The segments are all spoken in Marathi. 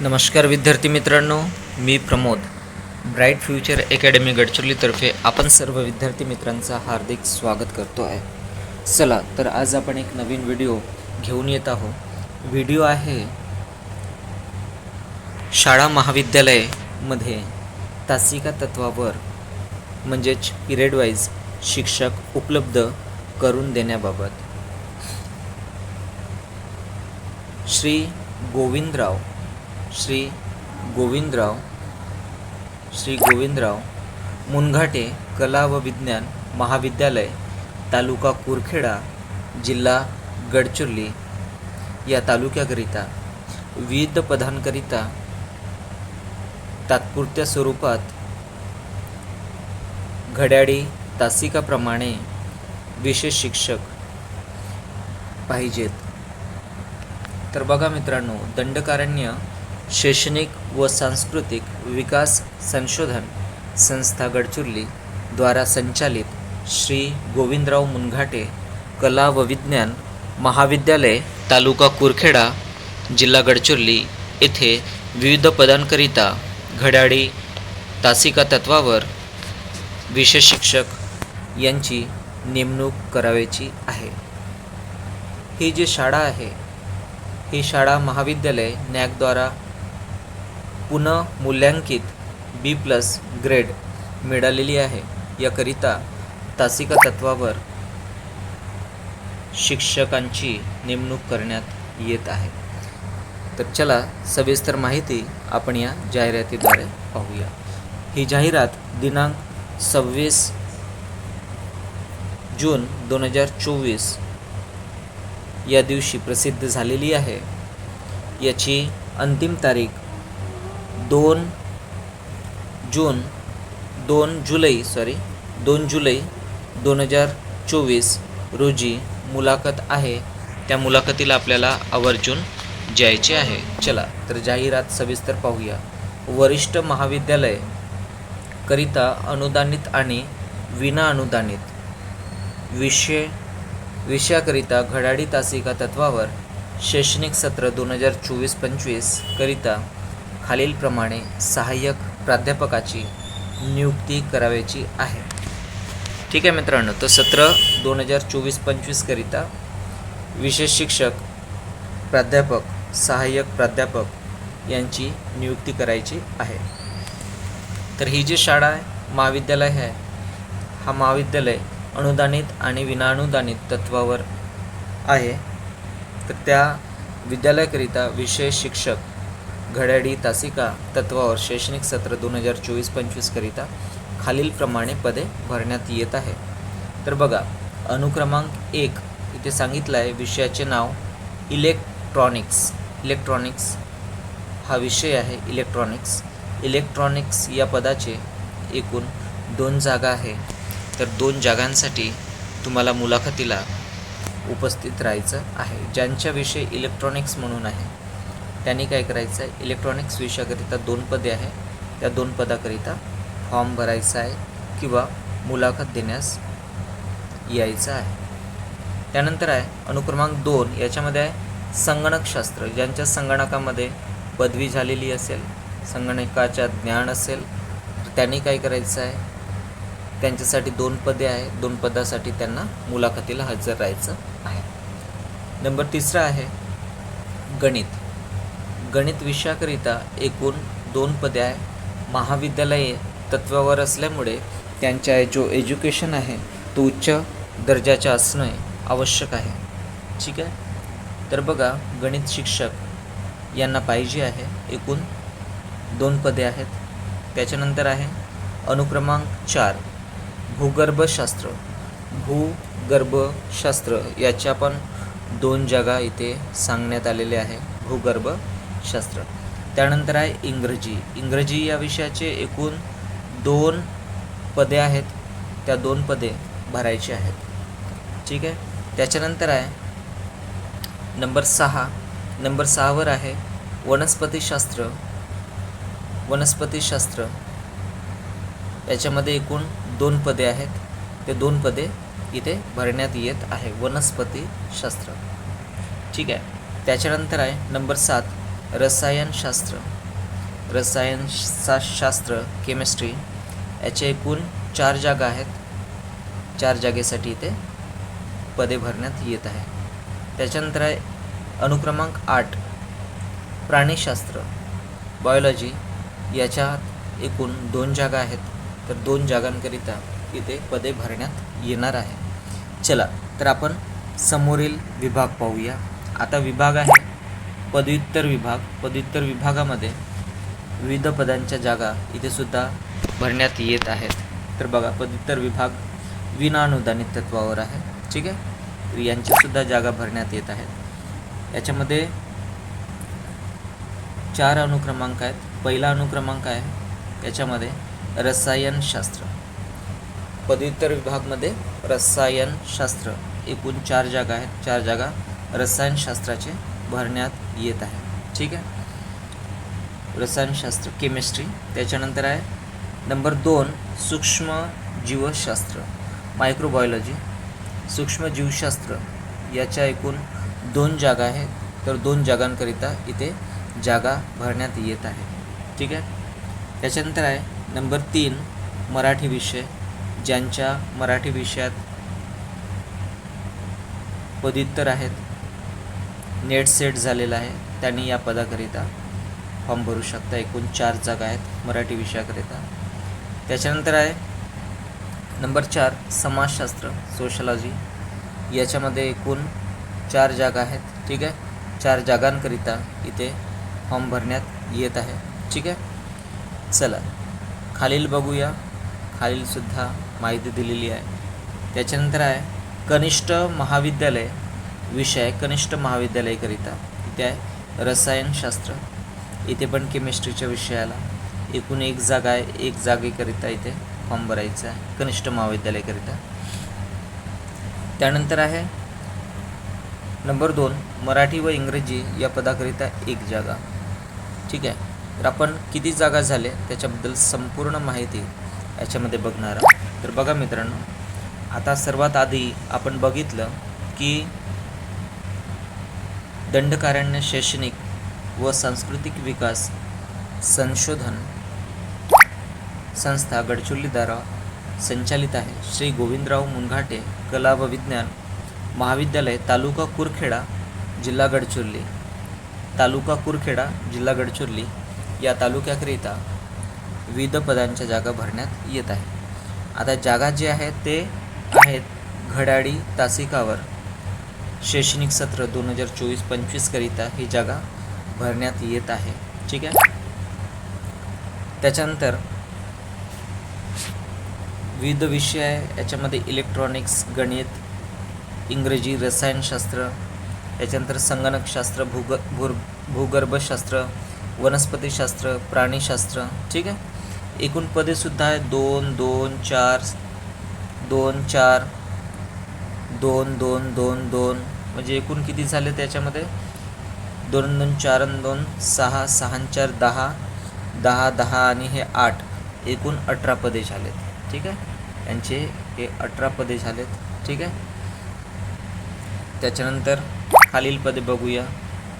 नमस्कार विद्यार्थी मित्रांनो मी प्रमोद. ब्राईट फ्युचर अकॅडमी गडचिरोलीतर्फे आपण सर्व विद्यार्थी मित्रांचा हार्दिक स्वागत करतो आहे. चला तर आज आपण एक नवीन व्हिडिओ घेऊन येत आहोत. व्हिडिओ आहे शाळा महाविद्यालयमध्ये तासिका तत्वावर म्हणजेच पिरियड वाईज शिक्षक उपलब्ध करून देण्याबाबत. श्री गोविंदराव श्री गोविंदराव श्री गोविंदराव मुनघाटे कला व विज्ञान महाविद्यालय तालुका कुरखेडा जिल्हा गडचिरोली या तालुक्याकरिता विविध पदांकरिता तात्पुरत्या स्वरूपात घड्याळी तासिकाप्रमाणे विशेष शिक्षक पाहिजेत. तर बघा मित्रांनो दंडकारण्य शैक्षणिक व सांस्कृतिक विकास संशोधन संस्था गडचिरोली द्वारा संचालित श्री गोविंदराव मुनघाटे कला व विज्ञान महाविद्यालय तालुका कुरखेडा जिल्हा गडचिरोली येथे विविध पदांकरिता घड्याळी तासिका तत्वावर विशेष शिक्षक यांची नेमणूक करावयाची आहे. ही जी शाळा आहे ही शाळा महाविद्यालय नॅकद्वारा पुनः मूल्यांकित बी प्लस ग्रेड मिळालेली आहे. याकरिता तासिका तत्वावर शिक्षकांची नेमणूक करण्यात येत आहे. तर चला सविस्तर माहिती आपण या जाहिरातीद्वारे पाहूया. ही जाहिरात दिनांक सव्वीस जून दोन हजार चोवीस या दिवशी प्रसिद्ध झालेली आहे. याची अंतिम तारीख दोन जून दोन जुलै सॉरी दोन जुलै दोन हजार चोवीस रोजी मुलाखत आहे. त्या मुलाखतीला आपल्याला आवर्जून जायचे आहे. चला तर जाहिरात सविस्तर पाहूया. वरिष्ठ महाविद्यालय करिता अनुदानित आणि विना अनुदानित विषय विषयाकरिता घडाडी तासिका तत्वावर शैक्षणिक सत्र दोन हजार चोवीस पंचवीस करिता खालीलप्रमाणे सहाय्यक प्राध्यापकाची नियुक्ती करावयाची आहे. ठीक आहे मित्रांनो तर सत्र दोन हजार चोवीस पंचवीसकरिता विशेष शिक्षक प्राध्यापक सहाय्यक प्राध्यापक यांची नियुक्ती करायची आहे. तर ही जी शाळा आहे महाविद्यालय आहे हा महाविद्यालय अनुदानित आणि विनाअनुदानित तत्वावर आहे. तर त्या विद्यालयाकरिता विशेष शिक्षक घड्याळी तासिका तत्वावर शैक्षणिक सत्र दोन हजार चोवीस पंचवीसकरिता खालीलप्रमाणे पदे भरण्यात येत आहे. तर बघा अनुक्रमांक एक इथे सांगितलं आहे विषयाचे नाव इलेक्ट्रॉनिक्स. इलेक्ट्रॉनिक्स हा विषय आहे इलेक्ट्रॉनिक्स. इलेक्ट्रॉनिक्स या पदाचे एकूण दोन जागा आहे. तर दोन जागांसाठी तुम्हाला मुलाखतीला उपस्थित राहायचं आहे ज्यांच्याविषयी इलेक्ट्रॉनिक्स म्हणून आहे. त्यांनी काय करायचं आहे? इलेक्ट्रॉनिक्स विषयाकरिता दोन पदे आहे त्या दोन पदाकरिता फॉर्म भरायचा आहे किंवा मुलाखत देण्यास यायचं आहे. त्यानंतर आहे अनुक्रमांक दोन. याच्यामध्ये आहे संगणकशास्त्र. ज्यांच्या संगणकामध्ये पदवी झालेली असेल संगणकाच्या ज्ञान असेल तर त्यांनी काय करायचं आहे? त्यांच्यासाठी दोन पदे आहे दोन पदासाठी त्यांना मुलाखतीला हजर राहायचं आहे. नंबर तिसरा आहे गणित. गणित विषयाकरिता एकूण दोन पदे आहे. महाविद्यालये तत्वावर असल्यामुळे त्यांच्या जो एज्युकेशन आहे तो उच्च दर्जाचा असणे आवश्यक आहे. ठीक आहे? तर बघा गणित शिक्षक यांना पाहिजे आहे एकूण दोन पदे आहेत. त्याच्यानंतर आहे अनुक्रमांक चार भूगर्भशास्त्र. भूगर्भशास्त्र याच्या पण दोन जागा इथे सांगण्यात आलेल्या आहे. शास्त्र त्यानंतर आहे इंग्रजी. इंग्रजी या विषयाचे एकूण दोन पदे आहेत. त्या दोन पदे भरायची आहेत. ठीक आहे? त्याच्यानंतर आहे नंबर सहा. नंबर सहावर आहे वनस्पतीशास्त्र. वनस्पतीशास्त्र. याच्यामध्ये एकूण दोन पदे आहेत. ते दोन पदे इथे भरण्यात येत आहे. वनस्पतीशास्त्र. ठीक आहे? त्याच्यानंतर आहे नंबर सात. रसायनशास्त्र. रसायनशा शास्त्र केमिस्ट्री याचे एकूण चार जागा आहेत. चार जागेसाठी इथे पदे भरण्यात येत आहे. त्याच्यानंतर आहे अनुक्रमांक आठ प्राणीशास्त्र. बायोलॉजी याच्यात एकूण दोन जागा आहेत. तर दोन जागांकरिता इथे पदे भरण्यात येणार आहे. चला तर आपण समोरील विभाग पाहूया. आता विभाग आहे पदव्युत्तर विभाग पदव्युत्तर विभागामध्ये विविध पदांच्या जागा इथे सुद्धा भरण्यात येत आहेत. तर बघा पदव्युत्तर विभाग विनाअनुदानित तत्वावर आहे. ठीक आहे? यांच्यासुद्धा जागा भरण्यात येत आहेत. याच्यामध्ये चार अनुक्रमांक आहेत. पहिला अनुक्रमांक आहे याच्यामध्ये रसायनशास्त्र. पदव्युत्तर विभागमध्ये रसायनशास्त्र एकूण चार जागा आहेत. चार जागा रसायनशास्त्राचे भरण्यात येत आहे. ठीक आहे? रसायनशास्त्र केमिस्ट्री त्याच्यानंतर आहे नंबर दोन सूक्ष्म जीवशास्त्र मायक्रोबायोलॉजी सूक्ष्म जीवशास्त्र याच्या एकूण दोन जागा आहेत. तर दोन जागांकरिता इथे जागा भरण्यात येत आहे. ठीक आहे? त्याच्यानंतर आहे नंबर तीन मराठी विषय ज्यांच्या मराठी विषयात पदव्युत्तर आहेत. नेट सेट झालेला आहे. त्यांनी या पदाकरिता फॉर्म भरू शकता. एकूण चार जागा आहेत मराठी विषयाकरिता. त्याच्यानंतर आहे नंबर चार समाजशास्त्र सोशलॉजी. याच्यामध्ये एकूण चार जागा आहेत. ठीक आहे? चार जागांकरिता इथे फॉर्म भरण्यात येत आहे. ठीक आहे? चला खालील बघूया. खालीलसुद्धा माहिती दिलेली आहे. त्याच्यानंतर आहे कनिष्ठ महाविद्यालय. विषय कनिष्ठ महाविद्यालयकरिता. इथे आहे रसायनशास्त्र. इथे पण केमिस्ट्रीच्या विषयाला. एकूण एक जागा आहे एक जागेकरिता इथे फॉर्म भरायचा आहे कनिष्ठ महाविद्यालयाकरिता. त्यानंतर आहे नंबर दोन मराठी व इंग्रजी या पदाकरिता एक जागा. ठीक आहे? तर आपण किती जागा झाले त्याच्याबद्दल संपूर्ण माहिती याच्यामध्ये बघणार आहोत. तर बघा मित्रांनो आता सर्वात आधी आपण बघितलं की दंडकारण्य शैक्षणिक व सांस्कृतिक विकास संशोधन संस्था गडचिरोलीद्वारा संचालित आहे. श्री गोविंदराव मुनघाटे कला व विज्ञान महाविद्यालय तालुका कुरखेडा जिल्हा गडचिरोली. तालुका कुरखेडा जिल्हा गडचिरोली या तालुक्याकरिता विविध पदांच्या जागा भरण्यात येत आहे. आता जागा जे आहे ते आहेत घड्याळी तासिकावर. शैक्षणिक सत्र दोन हजार चोवीस पंचवीसकरिता ही जागा भरण्यात येत आहे. ठीक आहे? त्याच्यानंतर विविध विषय आहे. याच्यामध्ये इलेक्ट्रॉनिक्स गणित इंग्रजी रसायनशास्त्र त्याच्यानंतर संगणकशास्त्र भूग भूर भूगर्भशास्त्र वनस्पतीशास्त्र प्राणीशास्त्र. ठीक आहे? एकूण पदेसुद्धा आहे दोन दोन चार दोन चार दोन दोन दोन दोन. म्हणजे एकूण किती झाले त्याच्यामध्ये? दोन दोन चार दोन सहा सहा चार दहा. दहा दहा आणि हे आठ. एकूण अठरा पदे झालेत. ठीक आहे? यांचे हे अठरा पदे झालेत. ठीक आहे? त्याच्यानंतर खालील पदे बघूया.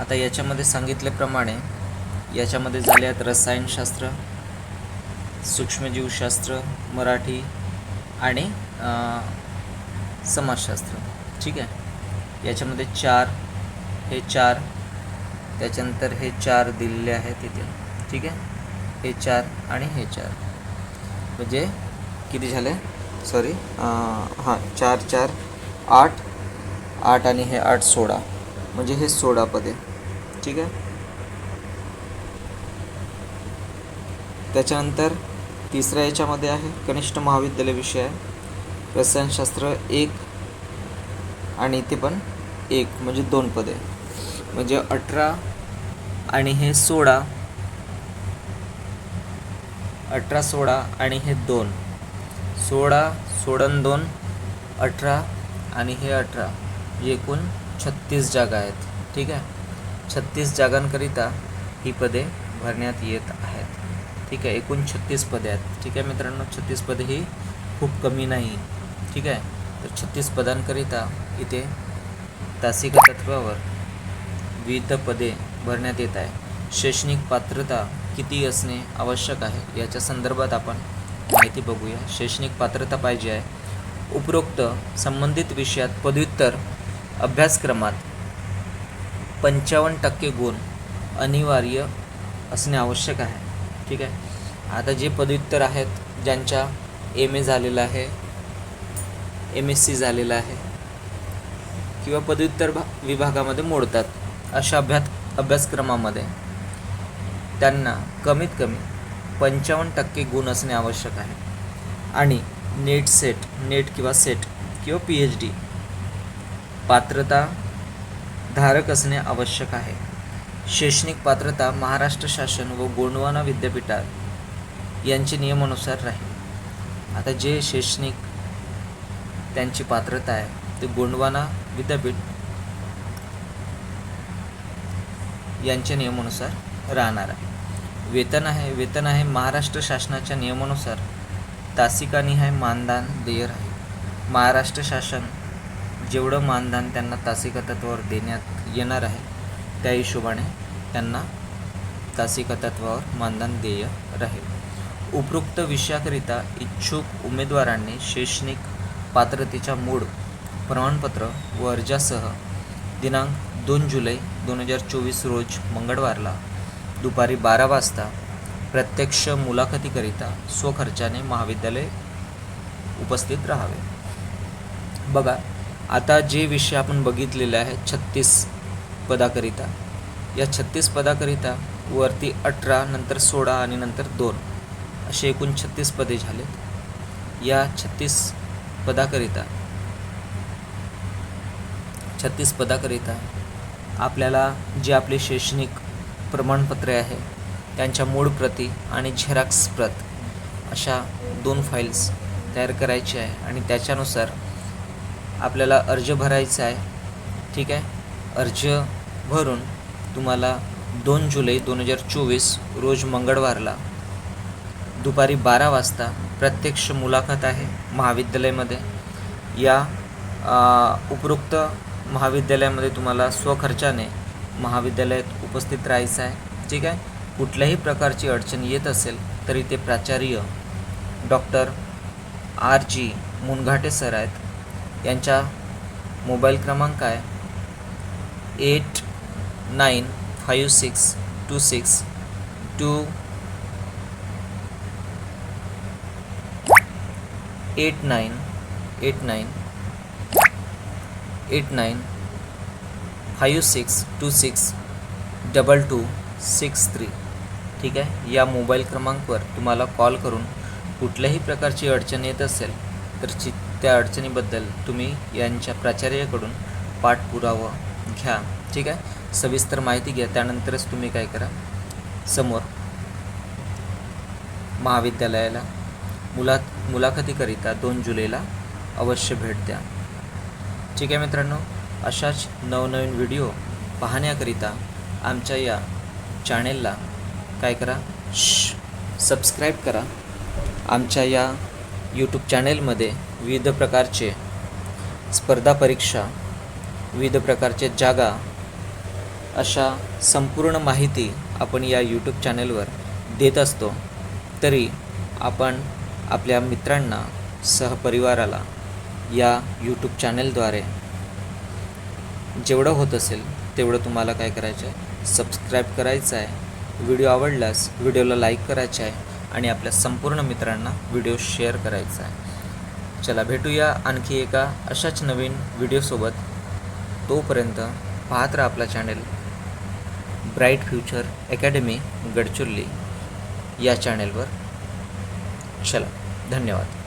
आता याच्यामध्ये सांगितल्याप्रमाणे याच्यामध्ये झाले आहेत रसायनशास्त्र सूक्ष्मजीवशास्त्र मराठी आणि समाजशास्त्र. ठीक आहे? याच्यामध्ये चार हे चार त्याच्यानंतर हे चार दिलेले आहेत इथे. ठीक आहे? हे चार आणि हे चार. म्हणजे किती झाले? सॉरी हां चार चार आठ आठ आणि हे आठ सोळा. म्हणजे हे सोळा पदे. ठीक आहे? त्याच्यानंतर तिसऱ्या याच्यामध्ये आहे कनिष्ठ महाविद्यालय विषय आहे. रसायनशास्त्र एक आणि इथे पण एक म्हणजे दोन पदे. म्हणजे अठरा आणि हे सोळा. अठरा सोळा आणि हे दोन. सोळा सोडन दोन अठरा आणि हे अठरा. एकूण छत्तीस जागा आहेत. ठीक आहे? छत्तीस जागांकरिता ही पदे भरण्यात येत आहेत. ठीक आहे? एकूण छत्तीस पदे आहेत. ठीक आहे मित्रांनो? छत्तीस पदे ही खूप कमी नाही. ठीक आहे? तर छत्तीस पदांकरिता इथे तासिका तत्वावर विविध पदे भरण्यात येत आहे. शैक्षणिक पात्रता किती असणे आवश्यक आहे? याच्या संदर्भात आपण माहिती बघूया. शैक्षणिक पात्रता पाहिजे आहे. उपरोक्त संबंधित विषयात पदव्युत्तर अभ्यासक्रमात पंचावन्न टक्के गुण अनिवार्य असणे आवश्यक आहे. ठीक आहे? आता जे पदव्युत्तर आहेत ज्यांच्या एम ए झालेलं आहे एम एस सी झालेला आहे. किंवा पदव्युत्तर भा विभागामध्ये मोडतात. अशा अभ्यास अभ्यासक्रमामध्ये. त्यांना कमीत कमी पंचावन्न टक्के गुण असणे आवश्यक आहे. आणि नेट सेट नेट किंवा सेट किंवा पी एच डी पात्रता धारक असणे आवश्यक आहे. शैक्षणिक पात्रता महाराष्ट्र शासन व गोंडवाना विद्यापीठात यांचे नियमानुसार राहील. आता जे शैक्षणिक त्यांची पात्रता आहे. ते गोंडवाना विद्यापीठ यांच्या नियमानुसार राहणार आहे. वेतन आहे वेतन आहे महाराष्ट्र शासनाच्या नियमानुसार. तासिकानी आहे मानधन देय आहे. महाराष्ट्र शासन जेवढं मानधन त्यांना तासिका तत्वावर देण्यात येणार आहे त्या हिशोबाने त्यांना तासिका तत्वावर मानधन देय राहील. उपरोक्त विषयाकरिता इच्छुक उमेदवारांनी शैक्षणिक पात्रतेच्या मूळ प्रमाणपत्र व अर्जासह दिनांक दोन जुलै दोन हजार चोवीस रोज मंगळवारला दुपारी बारा वाजता प्रत्यक्ष मुलाखतीकरिता स्वखर्चाने महाविद्यालय उपस्थित राहावे. बघा आता जे विषय आपण बघितलेले आहेत छत्तीस पदाकरिता या छत्तीस पदाकरिता वरती अठरा नंतर सोळा आणि नंतर दोन असे एकूण छत्तीस पदे झालेत. या छत्तीस पदाकरिता. छत्तीस पदाकरिता. आपल्याला जे आपले शैक्षणिक प्रमाणपत्रे आहे त्यांच्या मूळ प्रती आणि झेरॉक्स प्रत अशा दोन फाईल्स तयार करायची आहे आणि त्याच्यानुसार आपल्याला अर्ज भरायचा आहे. ठीक आहे? अर्ज भरून तुम्हाला दोन जुलै दोन हजार चोवीस रोज मंगळवारला दुपारी बारा वाजता प्रत्यक्ष मुलाखत आहे महाविद्यालयामध्ये. या उपरोक्त महाविद्यालयामध्ये तुम्हाला स्वखर्चाने महाविद्यालयात उपस्थित राहायचं आहे. ठीक आहे? कुठल्याही प्रकारची अडचण येत असेल तरी ते प्राचार्य doctor R G Munghate sir आहेत. यांच्या मोबाईल क्रमांक आहे eight nine five six two six two eight nine eight nine eight nine five six two six double two six three. ठीक आहे? या मोबाईल क्रमांकवर तुम्हाला कॉल करून कुठल्याही प्रकारची अडचण येत असेल तर चि त्या अडचणीबद्दल तुम्ही यांच्या प्राचार्याकडून पाठपुरावा घ्या. ठीक आहे? सविस्तर माहिती घ्या. त्यानंतरच तुम्ही काय करा? समोर महाविद्यालयाला मुला मुलाखतीकरिता दोन जुलैला अवश्य भेट द्या. ठीक आहे मित्रांनो अशाच नवनवीन व्हिडिओ पाहण्याकरिता आमच्या या चॅनेलला काय करा? श सबस्क्राईब करा. आमच्या या यूट्यूब चॅनेलमध्ये विविध प्रकारचे स्पर्धा परीक्षा विविध प्रकारचे जागा अशा संपूर्ण माहिती आपण या यूट्यूब चॅनेलवर देत असतो. तरी आपण आपल्या मित्रांना सहपरिवाराला या यूट्यूब चॅनेलद्वारे जेवढं होत असेल तेवढं तुम्हाला काय करायचं आहे? सबस्क्राईब करायचं आहे. व्हिडिओ आवडल्यास व्हिडिओला लाईक करायचं आहे आणि आपल्या संपूर्ण मित्रांना व्हिडिओ शेअर करायचा आहे. चला भेटूया आणखी एका अशाच नवीन व्हिडिओसोबत तोपर्यंत पाहत राहा आपला channel bright future academy Gadchiroli या चॅनेलवर चला. धन्यवाद.